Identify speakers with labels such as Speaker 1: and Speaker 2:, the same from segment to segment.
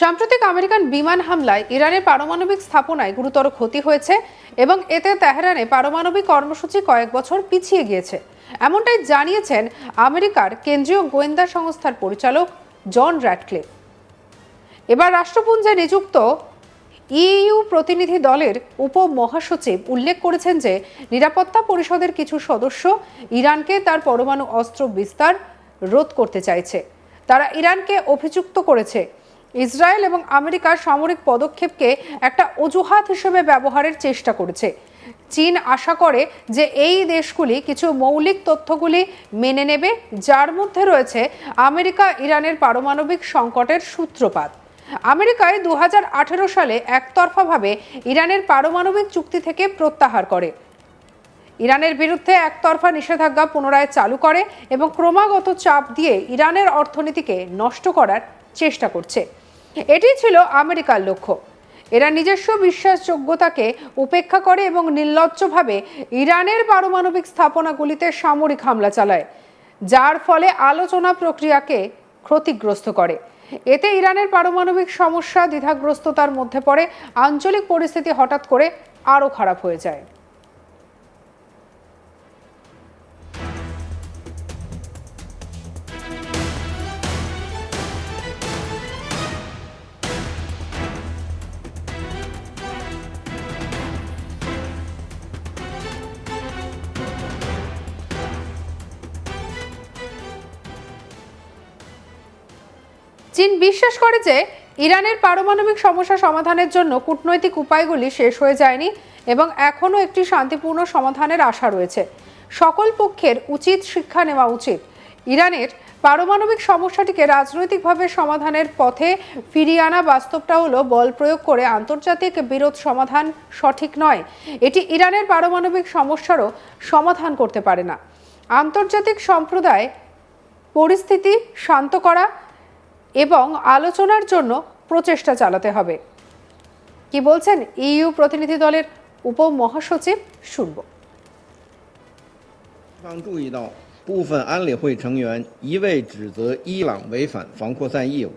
Speaker 1: সাম্প্রতিক আমেরিকান বিমান হামলায় ইরানের পারমাণবিক স্থাপনায় গুরুতর ক্ষতি হয়েছে এবং এতে তেহরানে পারমাণবিক কর্মসূচি কয়েক বছর পিছিয়ে গিয়েছে। এমনটাই জানিয়েছেন আমেরিকার কেন্দ্রীয় গোয়েন্দা সংস্থার পরিচালক জন র্যাটক্লিফ এবার রাষ্ট্রপুঞ্জে নিযুক্ত ইইউ প্রতিনিধি দলের উপমহাসচিব উল্লেখ করেছেন যে নিরাপত্তা পরিষদের কিছু সদস্য ইরানকে তার পরমাণু অস্ত্র বিস্তার রোধ করতে চাইছে। তারা ইরানকে অভিযুক্ত করেছে। ইসরায়েল এবং আমেরিকার সামরিক পদক্ষেপকে একটা অজুহাত হিসেবে ব্যবহারের চেষ্টা করেছে। চীন আশা করে যে এই দেশগুলি কিছু মৌলিক তথ্যগুলি মেনে নেবে, যার মধ্যে রয়েছে আমেরিকা ইরানের পারমাণবিক সংকটের সূত্রপাত। আমেরিকায় দু হাজার আঠেরো সালে একতরফাভাবে ইরানের পারমাণবিক চুক্তি থেকে প্রত্যাহার করে। ইরানের বিরুদ্ধে একতরফা নিষেধাজ্ঞা পুনরায় চালু করে এবং ক্রমাগত চাপ দিয়ে ইরানের অর্থনীতিকে নষ্ট করার চেষ্টা করছে। এটি ছিল আমেরিকার লক্ষ্য। এরা নিজস্ব বিশ্বাসযোগ্যতাকে উপেক্ষা করে এবং নির্লজ্জভাবে ইরানের পারমাণবিক স্থাপনাগুলিতে সামরিক হামলা চালায়, যার ফলে আলোচনা প্রক্রিয়াকে ক্ষতিগ্রস্ত করে। এতে ইরানের পারমাণবিক সমস্যা দ্বিধাগ্রস্ততার মধ্যে পড়ে, আঞ্চলিক পরিস্থিতি হঠাৎ করে আরও খারাপ হয়ে যায়। চীন বিশ্বাস করে যে ইরানের পারমাণবিক সমস্যা সমাধানের জন্য কূটনৈতিক উপায়গুলি শেষ হয়ে যায়নি এবং এখনও একটি শান্তিপূর্ণ সমাধানের আশা রয়েছে। সকল পক্ষের উচিত শিক্ষা নেওয়া উচিত। ইরানের পারমাণবিক সমস্যাটিকে রাজনৈতিকভাবে সমাধানের পথে ফিরিয়ে আনা বাস্তবটা হলো বল প্রয়োগ করে আন্তর্জাতিক বিরোধ সমাধান সঠিক নয়। এটি ইরানের পারমাণবিক সমস্যারও সমাধান করতে পারে না। আন্তর্জাতিক সম্প্রদায় পরিস্থিতি শান্ত করা এবং আলোচনার জন্য প্রচেষ্টা চালাতে হবে কি বলছেন ইইউ প্রতিনিধি দলের উপমহাসচিব শুনব
Speaker 2: 方注意到，部分安理会成员一味指责伊朗违反防扩散义务，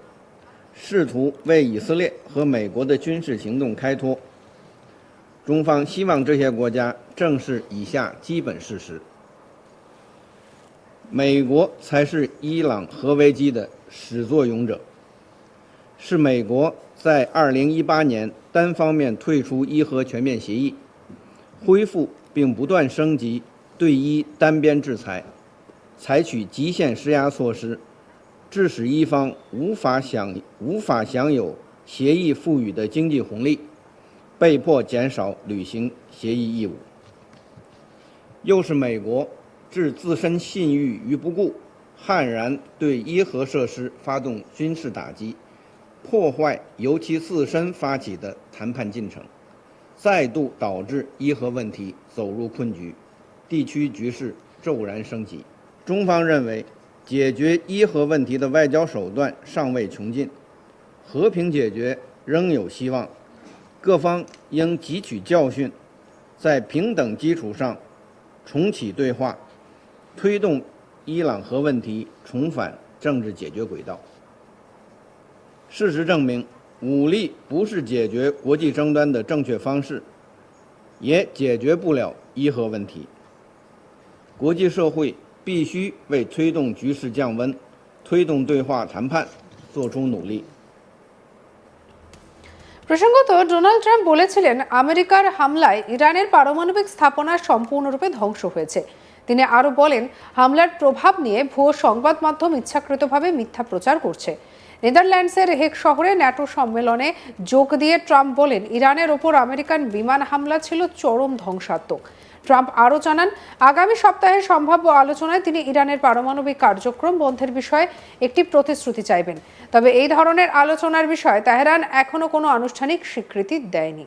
Speaker 2: 试图为以色列和美国的军事行动开脱。中方希望这些国家正视以下基本事实： 美国才是伊朗核危机的始作俑者，是美国在2018年单方面退出伊核全面协议，恢复并不断升级对伊单边制裁，采取极限施压措施，致使伊方无法享无法享有协议赋予的经济红利，被迫减少履行协议义务。又是美国置自身信誉于不顾，悍然对伊核设施发动军事打击，破坏由其自身发起的谈判进程，再度导致伊核问题走入困局，地区局势骤然升级。中方认为，解决伊核问题的外交手段尚未穷尽，和平解决仍有希望。各方应汲取教训，在平等基础上重启对话，推动伊朗核问题重返政治解决轨道。事实证明，武力不是解决国际争端的正确方式，也解决不了伊核问题。国际社会必须为推动局势降温、推动对话谈判做出努力。
Speaker 1: প্রসঙ্গত ডোনাল্ড ট্রাম্প বলেছিলেন আমেরিকার হামলায় ইরানের পারমাণবিক স্থাপনা সম্পূর্ণরূপে ধ্বংস হয়েছে তিনি আরও বলেন, হামলার প্রভাব নিয়ে ভুয়ো সংবাদ মাধ্যম ইচ্ছাকৃতভাবে মিথ্যা প্রচার করছে। নেদারল্যান্ডসের হেক শহরে ন্যাটো সম্মেলনে যোগ দিয়ে ট্রাম্প বলেন, ইরানের ওপর আমেরিকান বিমান হামলা ছিল চরম ধ্বংসাত্মক। ট্রাম্প আরও জানান, আগামী সপ্তাহে সম্ভাব্য আলোচনায় তিনি ইরানের পারমাণবিক কার্যক্রম বন্ধের বিষয়ে একটি প্রতিশ্রুতি চাইবেন। তবে এই ধরনের আলোচনার বিষয়ে তেহরান এখনও কোনো আনুষ্ঠানিক স্বীকৃতি দেয়নি।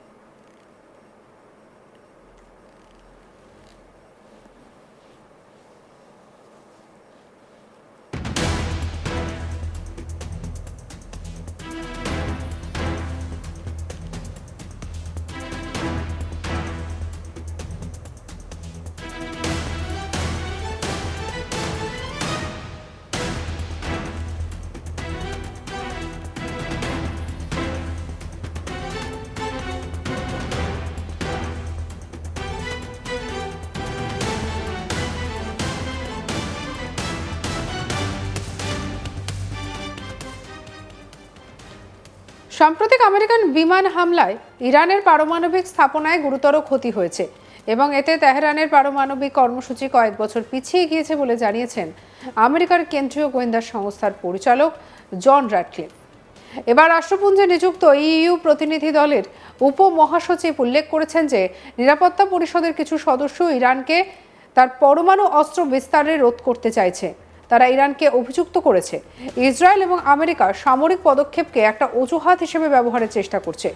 Speaker 1: সাম্প্রতিক আমেরিকান বিমান হামলায় ইরানের পারমাণবিক স্থাপনায় গুরুতর ক্ষতি হয়েছে এবং এতে তেহরানের পারমাণবিক কর্মসূচি কয়েক বছর পিছিয়ে গিয়েছে বলে জানিয়েছেন আমেরিকার কেন্দ্রীয় গোয়েন্দা সংস্থার পরিচালক জন র্যাটক্লিফ এবার রাষ্ট্রপুঞ্জে নিযুক্ত ইইউ প্রতিনিধি দলের উপমহাসচিব উল্লেখ করেছেন যে নিরাপত্তা পরিষদের কিছু সদস্য ইরানকে তার পরমাণু অস্ত্র বিস্তারে রোধ করতে চাইছে। তারা ইরানকে অভিযুক্ত করেছে। ইসরায়েল এবং আমেরিকা সামরিক পদক্ষেপকে একটা অজুহাত হিসেবে ব্যবহারের চেষ্টা করছে।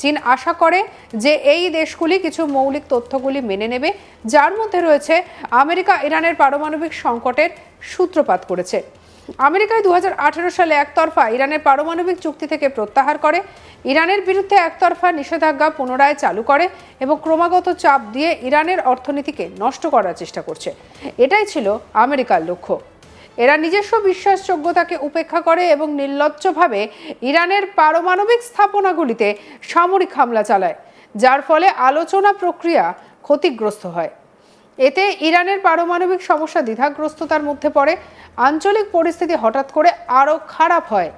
Speaker 1: চীন আশা করে যে এই দেশগুলি কিছু মৌলিক তথ্যগুলি মেনে নেবে, যার মধ্যে রয়েছে আমেরিকা ইরানের পারমাণবিক সংকটের সূত্রপাত করেছে। আমেরিকায় দু হাজার আঠেরো সালে একতরফা ইরানের পারমাণবিক চুক্তি থেকে প্রত্যাহার করে। ইরানের বিরুদ্ধে একতরফা নিষেধাজ্ঞা পুনরায় চালু করে এবং ক্রমাগত চাপ দিয়ে ইরানের অর্থনীতিকে নষ্ট করার চেষ্টা করছে। এটাই ছিল আমেরিকার লক্ষ্য। এরা নিজস্ব বিশ্বাসযোগ্যতাকে উপেক্ষা করে এবং নির্লজ্জভাবে ইরানের পারমাণবিক স্থাপনাগুলিতে সামরিক হামলা চালায়, যার ফলে আলোচনা প্রক্রিয়া ক্ষতিগ্রস্ত হয়। এতে ইরানের পারমাণবিক সমস্যা দ্বিধাগ্রস্ততার মধ্যে পড়ে, আঞ্চলিক পরিস্থিতি হঠাৎ করে আরও খারাপ হয়।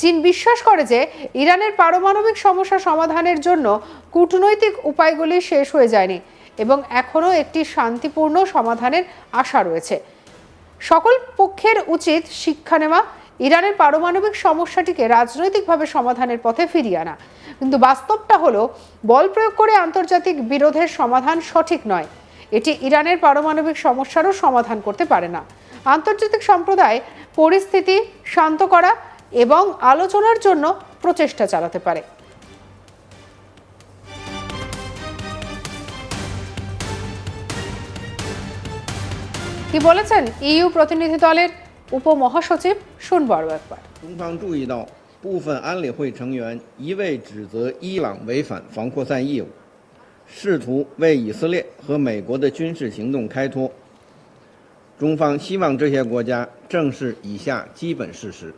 Speaker 1: চীন বিশ্বাস করে যে ইরানের পারমাণবিক সমস্যা সমাধানের জন্য কূটনৈতিক উপায়গুলি শেষ হয়ে যায়নি এবং এখনও একটি শান্তিপূর্ণ সমাধানের আশা রয়েছে। সকল পক্ষের উচিত শিক্ষা নেওয়া। ইরানের পারমাণবিক সমস্যাটিকে রাজনৈতিকভাবে সমাধানের পথে ফিরিয়ে আনা। কিন্তু বাস্তবটা হলো, বল প্রয়োগ করে আন্তর্জাতিক বিরোধের সমাধান সঠিক নয়। এটি ইরানের পারমাণবিক সমস্যারও সমাধান করতে পারে না। আন্তর্জাতিক সম্প্রদায় পরিস্থিতি শান্ত করা এবং আলোচনার জন্য প্রচেষ্টা চালাতে পারে। কি বলেছেন ইইউ প্রতিনিধি দলের উপমহাসচিব শুনবো আরও একবার
Speaker 2: 中方注意到，部分安理会成员一味指责伊朗违反防扩散义务，试图为以色列和美国的军事行动开脱。中方希望这些国家正视以下基本事实：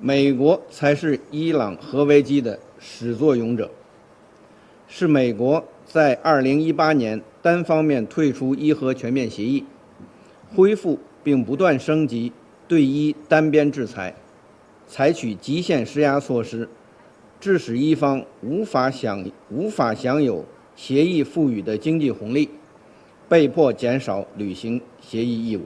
Speaker 2: 美国才是伊朗核危机的始作俑者，是美国在2018年 单方面退出伊核全面协议，恢复并不断升级对伊单边制裁，采取极限施压措施，致使伊方无法享无法享有协议赋予的经济红利，被迫减少履行协议义务。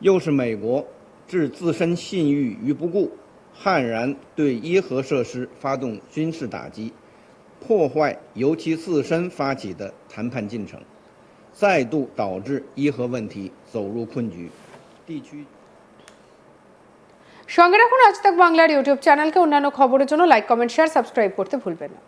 Speaker 2: 又是美国置自身信誉于不顾，悍然对伊核设施发动军事打击，破坏由其自身发起的谈判进程，再度导致伊核问题走入困局。地区
Speaker 1: সঙ্গে রাখুন আজ তাক বাংলার ইউটিউব চ্যানেলকে অন্যান্য খবরের জন্য লাইক কমেন্ট শেয়ার সাবস্ক্রাইব করতে ভুলবেন না